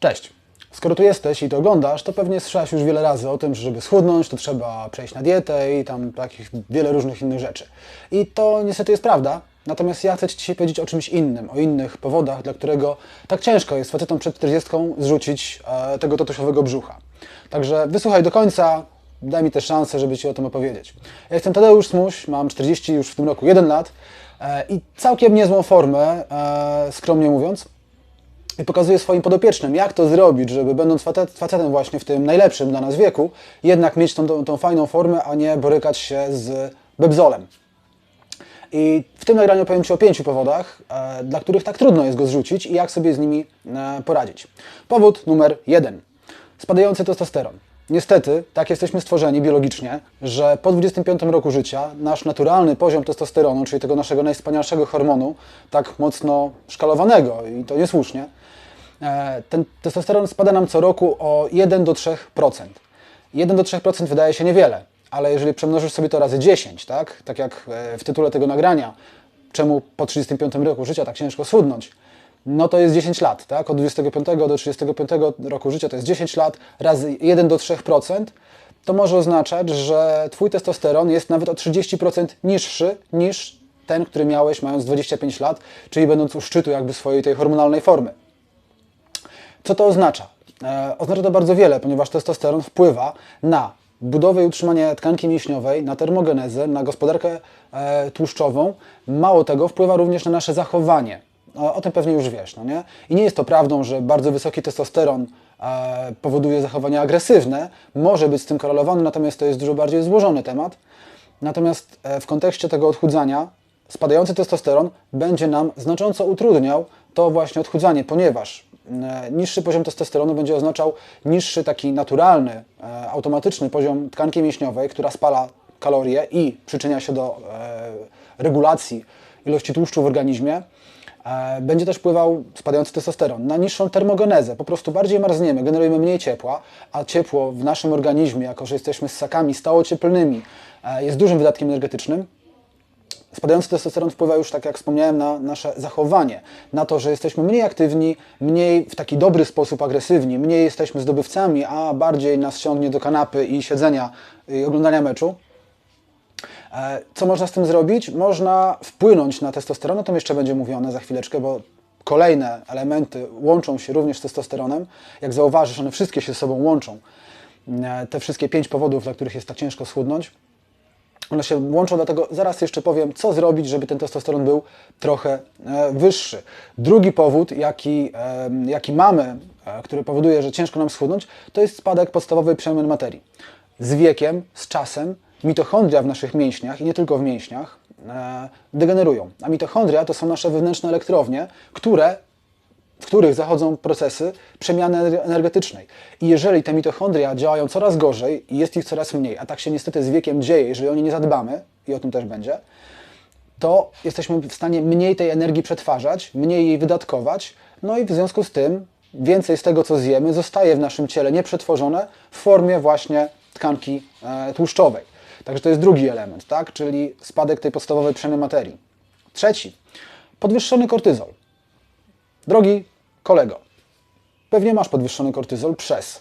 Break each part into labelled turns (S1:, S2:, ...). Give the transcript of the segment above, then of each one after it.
S1: Cześć. Skoro tu jesteś i to oglądasz, to pewnie słyszałeś już wiele razy o tym, że żeby schudnąć, to trzeba przejść na dietę i tam takich wiele różnych innych rzeczy. I to niestety jest prawda. Natomiast ja chcę Ci dzisiaj powiedzieć o czymś innym, o innych powodach, dla którego tak ciężko jest facetom przed 40 zrzucić e, tego tatusiowego brzucha. Także wysłuchaj do końca, daj mi też szansę, żeby Ci o tym opowiedzieć. Ja jestem Tadeusz Smuś, mam 40 już w tym roku 1 lat e, i całkiem niezłą formę, e, skromnie mówiąc i pokazuje swoim podopiecznym, jak to zrobić, żeby będąc facet, facetem właśnie w tym najlepszym dla nas wieku, jednak mieć tą, tą, tą fajną formę, a nie borykać się z bebzolem. I w tym nagraniu powiem Ci o pięciu powodach, e, dla których tak trudno jest go zrzucić i jak sobie z nimi e, poradzić. Powód numer jeden. Spadający testosteron. Niestety, tak jesteśmy stworzeni biologicznie, że po 25 roku życia nasz naturalny poziom testosteronu, czyli tego naszego najwspanialszego hormonu, tak mocno szkalowanego i to niesłusznie, ten testosteron spada nam co roku o 1 do 3%. 1 do 3% wydaje się niewiele, ale jeżeli przemnożysz sobie to razy 10, tak, tak jak e, w tytule tego nagrania, czemu po 35 roku życia tak ciężko schudnąć, no to jest 10 lat, tak? Od 25 do 35 roku życia to jest 10 lat razy 1 do 3%. To może oznaczać, że Twój testosteron jest nawet o 30% niższy niż ten, który miałeś mając 25 lat, czyli będąc u szczytu jakby swojej tej hormonalnej formy. Co to oznacza? E, oznacza to bardzo wiele, ponieważ testosteron wpływa na budowę i utrzymanie tkanki mięśniowej, na termogenezę, na gospodarkę e, tłuszczową. Mało tego, wpływa również na nasze zachowanie. O, o tym pewnie już wiesz, no nie? I nie jest to prawdą, że bardzo wysoki testosteron e, powoduje zachowania agresywne. Może być z tym korelowany, natomiast to jest dużo bardziej złożony temat. Natomiast e, w kontekście tego odchudzania, spadający testosteron będzie nam znacząco utrudniał to właśnie odchudzanie, ponieważ niższy poziom testosteronu będzie oznaczał niższy taki naturalny, e, automatyczny poziom tkanki mięśniowej, która spala kalorie i przyczynia się do e, regulacji ilości tłuszczu w organizmie. E, będzie też wpływał spadający testosteron na niższą termogenezę. Po prostu bardziej marzniemy, generujemy mniej ciepła, a ciepło w naszym organizmie, jako że jesteśmy ssakami stałocieplnymi, e, jest dużym wydatkiem energetycznym. Spadający testosteron wpływa już, tak jak wspomniałem, na nasze zachowanie, na to, że jesteśmy mniej aktywni, mniej w taki dobry sposób agresywni, mniej jesteśmy zdobywcami, a bardziej nas ciągnie do kanapy i siedzenia i oglądania meczu. E, co można z tym zrobić? Można wpłynąć na testosteron, o tym jeszcze będzie mówione za chwileczkę, bo kolejne elementy łączą się również z testosteronem. Jak zauważysz, one wszystkie się ze sobą łączą. E, te wszystkie pięć powodów, dla których jest tak ciężko schudnąć, one się łączą, dlatego zaraz jeszcze powiem, co zrobić, żeby ten testosteron był trochę e, wyższy. Drugi powód, jaki, jaki mamy, który powoduje, że ciężko nam schudnąć, to jest spadek podstawowej przemiany materii. Z wiekiem, z czasem mitochondria w naszych mięśniach i nie tylko w mięśniach e, degenerują. A mitochondria to są nasze wewnętrzne elektrownie, które, w których zachodzą procesy przemiany energetycznej. I jeżeli te mitochondria działają coraz gorzej i jest ich coraz mniej, a tak się niestety z wiekiem dzieje, jeżeli o nie nie zadbamy, i o tym też będzie, to jesteśmy w stanie mniej tej energii przetwarzać, mniej jej wydatkować, no i w związku z tym więcej z tego, co zjemy, zostaje w naszym ciele nieprzetworzone w formie właśnie tkanki e, tłuszczowej. Także to jest drugi element, tak? czyli spadek tej podstawowej przemiany materii. Trzeci, podwyższony kortyzol. Drogi kolego, pewnie masz podwyższony kortyzol przez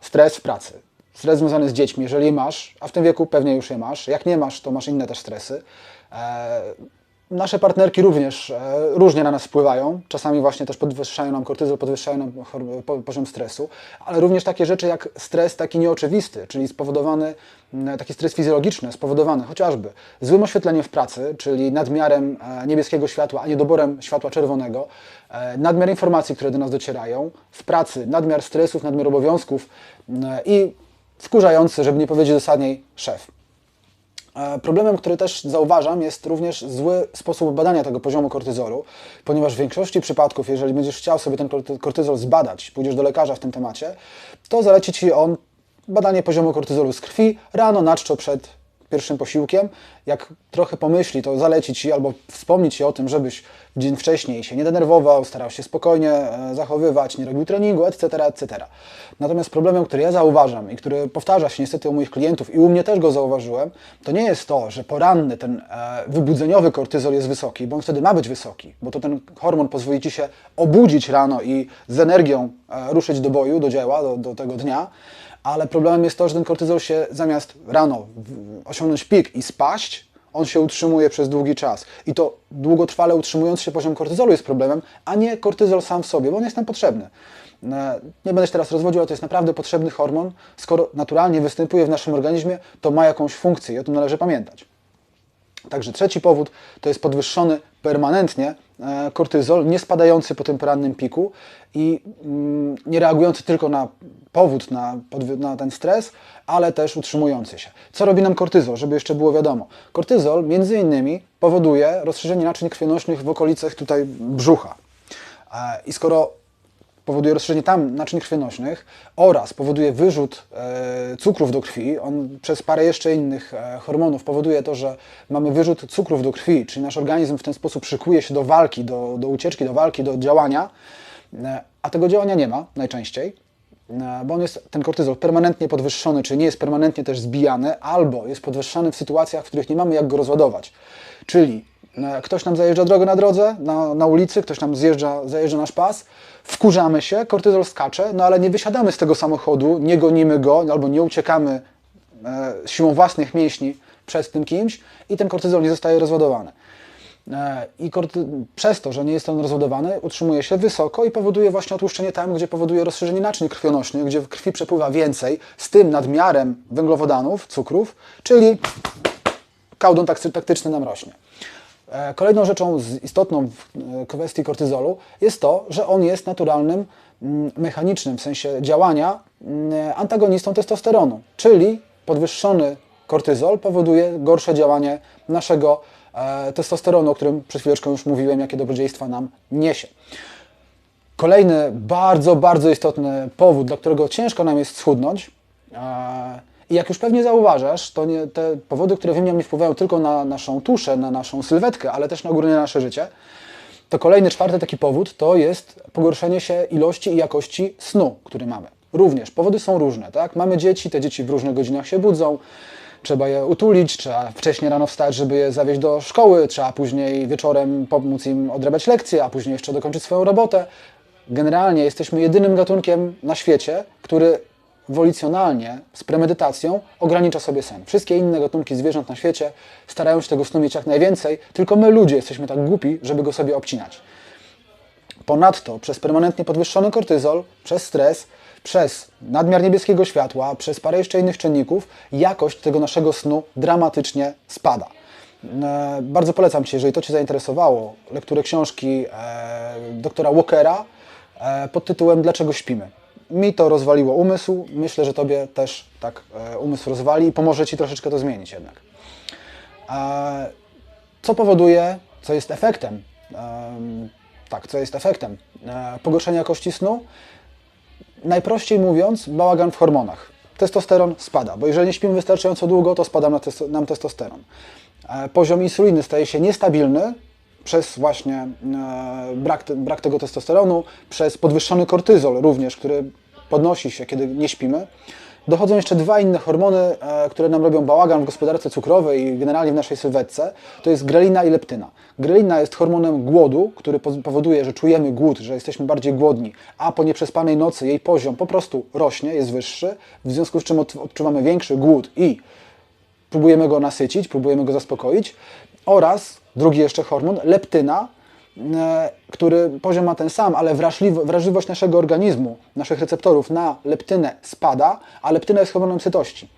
S1: stres w pracy, stres związany z dziećmi, jeżeli masz, a w tym wieku pewnie już je masz. Jak nie masz, to masz inne też stresy. Nasze partnerki również e, różnie na nas wpływają. Czasami właśnie też podwyższają nam kortyzol, podwyższają nam poziom stresu, ale również takie rzeczy jak stres taki nieoczywisty, czyli spowodowany, taki stres fizjologiczny, spowodowany chociażby złym oświetleniem w pracy, czyli nadmiarem e, niebieskiego światła, a niedoborem światła czerwonego, e, nadmiar informacji, które do nas docierają, w pracy nadmiar stresów, nadmiar obowiązków i wkurzający, żeby nie powiedzieć dosadniej, szef. E, problemem, który też zauważam, jest również zły sposób badania tego poziomu kortyzolu, ponieważ w większości przypadków, jeżeli będziesz chciał sobie ten kortyzol zbadać, pójdziesz do lekarza w tym temacie, to zaleci Ci on badanie poziomu kortyzolu z krwi rano na czczo przed pierwszym posiłkiem. Jak trochę pomyśli, to zaleci Ci albo wspomnieć Ci o tym, żebyś dzień wcześniej się nie denerwował, starał się spokojnie e, zachowywać, nie robił treningu, etc., etc. Natomiast problemem, który ja zauważam i który powtarza się niestety u moich klientów i u mnie też go zauważyłem, to nie jest to, że poranny ten e, wybudzeniowy kortyzol jest wysoki, bo on wtedy ma być wysoki, bo to ten hormon pozwoli Ci się obudzić rano i z energią e, ruszyć do boju, do dzieła, do, do tego dnia, ale problemem jest to, że ten kortyzol się zamiast rano osiągnąć pik i spaść, on się utrzymuje przez długi czas. I to długotrwale utrzymujący się poziom kortyzolu jest problemem, a nie kortyzol sam w sobie, bo on jest nam potrzebny. E, nie będę się teraz rozwodził, ale to jest naprawdę potrzebny hormon. Skoro naturalnie występuje w naszym organizmie, to ma jakąś funkcję i o tym należy pamiętać. Także trzeci powód to jest podwyższony permanentnie e, kortyzol, nie spadający po tym porannym piku i mm, nie reagujący tylko na powód, na, na, ten stres, ale też utrzymujący się. Co robi nam kortyzol, żeby jeszcze było wiadomo? Kortyzol między innymi powoduje rozszerzenie naczyń krwionośnych w okolicach tutaj brzucha. E, I skoro powoduje rozszerzenie tam naczyń krwionośnych oraz powoduje wyrzut e, cukrów do krwi. On przez parę jeszcze innych e, hormonów powoduje to, że mamy wyrzut cukrów do krwi, czyli nasz organizm w ten sposób szykuje się do walki, do, do ucieczki, do walki, do działania, e, a tego działania nie ma najczęściej, bo on jest, ten kortyzol permanentnie podwyższony, czyli nie jest permanentnie też zbijany, albo jest podwyższany w sytuacjach, w których nie mamy jak go rozładować. Czyli ktoś nam zajeżdża drogę na drodze, na, na ulicy, ktoś nam zjeżdża, zajeżdża nasz pas, wkurzamy się, kortyzol skacze, no ale nie wysiadamy z tego samochodu, nie gonimy go albo nie uciekamy e, siłą własnych mięśni przed tym kimś i ten kortyzol nie zostaje rozładowany. E, I przez to, że nie jest on rozładowany, utrzymuje się wysoko i powoduje właśnie otłuszczenie tam, gdzie powoduje rozszerzenie naczyń krwionośnych, gdzie krwi przepływa więcej, z tym nadmiarem węglowodanów, cukrów, czyli kałdon taktyczny nam rośnie. E, kolejną rzeczą istotną w e, kwestii kortyzolu jest to, że on jest naturalnym, mm, mechanicznym w sensie działania mm, antagonistą testosteronu, czyli podwyższony kortyzol powoduje gorsze działanie naszego e, testosteronu, o którym przed chwileczką już mówiłem, jakie dobrodziejstwa nam niesie. Kolejny bardzo, bardzo istotny powód, dla którego ciężko nam jest schudnąć, i jak już pewnie zauważasz, to nie, te powody, które wymieniam, nie wpływają tylko na naszą tuszę, na naszą sylwetkę, ale też na ogólnie nasze życie. To kolejny, czwarty taki powód to jest pogorszenie się ilości i jakości snu, który mamy. Również powody są różne, tak? Mamy dzieci, te dzieci w różnych godzinach się budzą, trzeba je utulić, trzeba wcześniej rano wstać, żeby je zawieźć do szkoły, trzeba później wieczorem pomóc im odrabiać lekcje, a później jeszcze dokończyć swoją robotę. Generalnie jesteśmy jedynym gatunkiem na świecie, który wolicjonalnie, z premedytacją ogranicza sobie sen. Wszystkie inne gatunki zwierząt na świecie starają się tego snu mieć jak najwięcej, tylko my ludzie jesteśmy tak głupi, żeby go sobie obcinać. Ponadto przez permanentnie podwyższony kortyzol, przez stres, przez nadmiar niebieskiego światła, przez parę jeszcze innych czynników, jakość tego naszego snu dramatycznie spada. E, bardzo polecam Ci, jeżeli to Cię zainteresowało, lekturę książki e, doktora Walkera e, pod tytułem Dlaczego śpimy mi to rozwaliło umysł, myślę, że Tobie też tak e, umysł rozwali i pomoże Ci troszeczkę to zmienić jednak. E, co powoduje, co jest efektem, tak, co jest efektem e, pogorszenia jakości snu? Najprościej mówiąc, bałagan w hormonach. Testosteron spada, bo jeżeli nie śpimy wystarczająco długo, to spada nam testosteron. Poziom insuliny staje się niestabilny, przez właśnie e, brak, brak tego testosteronu, przez podwyższony kortyzol również, który podnosi się, kiedy nie śpimy. Dochodzą jeszcze dwa inne hormony, e, które nam robią bałagan w gospodarce cukrowej i generalnie w naszej sylwetce. To jest grelina i leptyna. Grelina jest hormonem głodu, który powoduje, że czujemy głód, że jesteśmy bardziej głodni, a po nieprzespanej nocy jej poziom po prostu rośnie, jest wyższy, w związku z czym odczuwamy większy głód i próbujemy go nasycić, próbujemy go zaspokoić. Oraz drugi jeszcze hormon, leptyna, e, który poziom ma ten sam, ale wrażliwość naszego organizmu, naszych receptorów na leptynę spada, a leptyna jest hormonem sytości.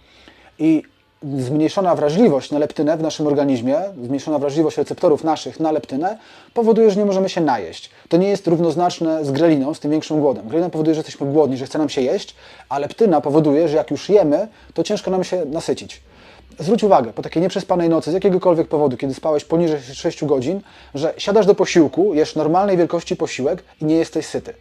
S1: I zmniejszona wrażliwość na leptynę w naszym organizmie, zmniejszona wrażliwość receptorów naszych na leptynę powoduje, że nie możemy się najeść. To nie jest równoznaczne z greliną, z tym większym głodem. Grelina powoduje, że jesteśmy głodni, że chce nam się jeść, a leptyna powoduje, że jak już jemy, to ciężko nam się nasycić zwróć uwagę, po takiej nieprzespanej nocy, z jakiegokolwiek powodu, kiedy spałeś poniżej 6 godzin, że siadasz do posiłku, jesz normalnej wielkości posiłek i nie jesteś syty.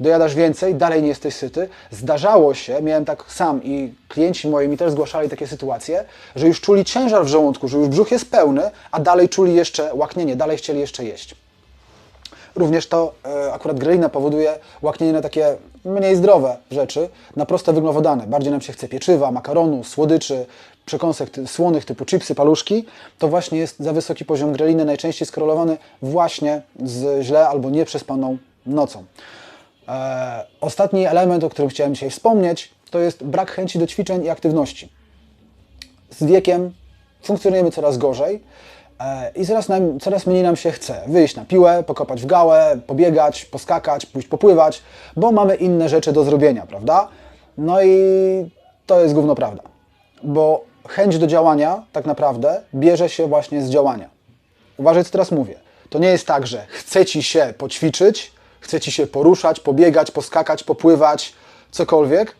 S1: dojadasz więcej, dalej nie jesteś syty. Zdarzało się, miałem tak sam i klienci moi mi też zgłaszali takie sytuacje, że już czuli ciężar w żołądku, że już brzuch jest pełny, a dalej czuli jeszcze łaknienie, dalej chcieli jeszcze jeść. Również to e, akurat grelina powoduje łaknienie na takie mniej zdrowe rzeczy, na proste węglowodany. Bardziej nam się chce pieczywa, makaronu, słodyczy, przekąsek słonych typu chipsy, paluszki. To właśnie jest za wysoki poziom greliny, najczęściej skorelowany właśnie z źle albo nieprzespaną nocą. E, ostatni element, o którym chciałem dzisiaj wspomnieć, to jest brak chęci do ćwiczeń i aktywności. Z wiekiem funkcjonujemy coraz gorzej i coraz, nam, coraz mniej nam się chce wyjść na piłę, pokopać w gałę, pobiegać, poskakać, pójść popływać, bo mamy inne rzeczy do zrobienia, prawda? No i to jest gówno prawda, bo chęć do działania tak naprawdę bierze się właśnie z działania. Uważaj, co teraz mówię. To nie jest tak, że chce ci się poćwiczyć, chce ci się poruszać, pobiegać, poskakać, popływać, cokolwiek,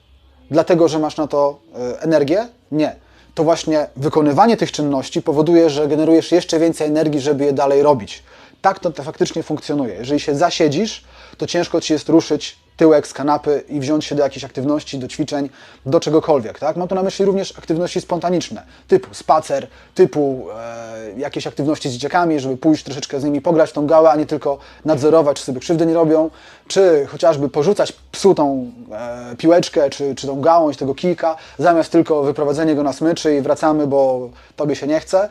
S1: dlatego że masz na to y, energię. Nie. To właśnie wykonywanie tych czynności powoduje, że generujesz jeszcze więcej energii, żeby je dalej robić. Tak to, to faktycznie funkcjonuje. Jeżeli się zasiedzisz, to ciężko ci jest ruszyć tyłek z kanapy i wziąć się do jakiejś aktywności, do ćwiczeń, do czegokolwiek. Tak? Mam tu na myśli również aktywności spontaniczne, typu spacer, typu e, jakieś aktywności z dzieciakami, żeby pójść troszeczkę z nimi pograć tą gałę, a nie tylko nadzorować, czy sobie krzywdy nie robią, czy chociażby porzucać psu tą e, piłeczkę, czy, czy tą gałąź, tego kijka, zamiast tylko wyprowadzenie go na smyczy i wracamy, bo tobie się nie chce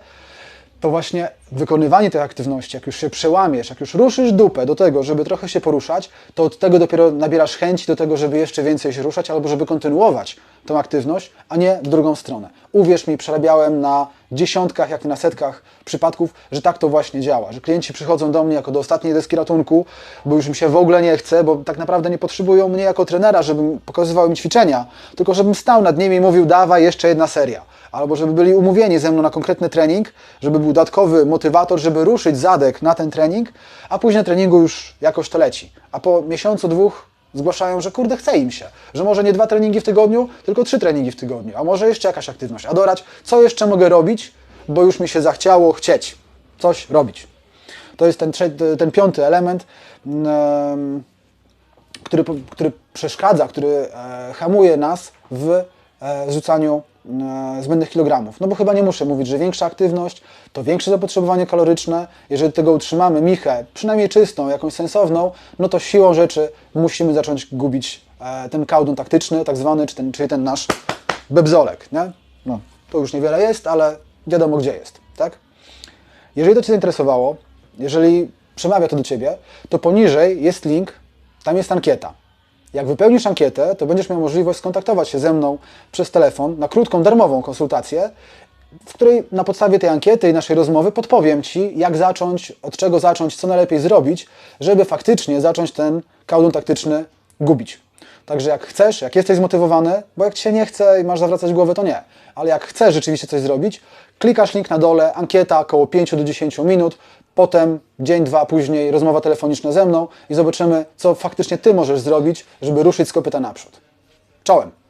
S1: to właśnie wykonywanie tych aktywności, jak już się przełamiesz, jak już ruszysz dupę do tego, żeby trochę się poruszać, to od tego dopiero nabierasz chęci do tego, żeby jeszcze więcej się ruszać albo żeby kontynuować tą aktywność, a nie w drugą stronę. Uwierz mi, przerabiałem na dziesiątkach, jak nie na setkach przypadków, że tak to właśnie działa, że klienci przychodzą do mnie jako do ostatniej deski ratunku, bo już mi się w ogóle nie chce, bo tak naprawdę nie potrzebują mnie jako trenera, żebym pokazywał im ćwiczenia, tylko żebym stał nad nimi i mówił, dawaj jeszcze jedna seria albo żeby byli umówieni ze mną na konkretny trening, żeby był dodatkowy motywator, żeby ruszyć zadek na ten trening, a później treningu już jakoś to leci. A po miesiącu, dwóch zgłaszają, że kurde, chce im się, że może nie dwa treningi w tygodniu, tylko trzy treningi w tygodniu, a może jeszcze jakaś aktywność. A dorać, co jeszcze mogę robić, bo już mi się zachciało chcieć coś robić. To jest ten, ten piąty element, który, który przeszkadza, który e, hamuje nas w e, zrzucaniu E, zbędnych kilogramów. No bo chyba nie muszę mówić, że większa aktywność to większe zapotrzebowanie kaloryczne. Jeżeli tego utrzymamy michę, przynajmniej czystą, jakąś sensowną, no to siłą rzeczy musimy zacząć gubić e, ten kałdun taktyczny, tak zwany, czy ten, czyli ten nasz bebzolek. Nie? No, to już niewiele jest, ale wiadomo gdzie jest. Tak? Jeżeli to Cię zainteresowało, jeżeli przemawia to do Ciebie, to poniżej jest link, tam jest ankieta. Jak wypełnisz ankietę, to będziesz miał możliwość skontaktować się ze mną przez telefon na krótką, darmową konsultację, w której na podstawie tej ankiety i naszej rozmowy podpowiem Ci, jak zacząć, od czego zacząć, co najlepiej zrobić, żeby faktycznie zacząć ten kałdun taktyczny gubić. Także jak chcesz, jak jesteś zmotywowany, bo jak Ci się nie chce i masz zawracać głowę, to nie. Ale jak chcesz rzeczywiście coś zrobić, klikasz link na dole, ankieta około 5 do 10 minut, potem dzień, dwa później rozmowa telefoniczna ze mną i zobaczymy, co faktycznie Ty możesz zrobić, żeby ruszyć z kopyta naprzód. Czołem!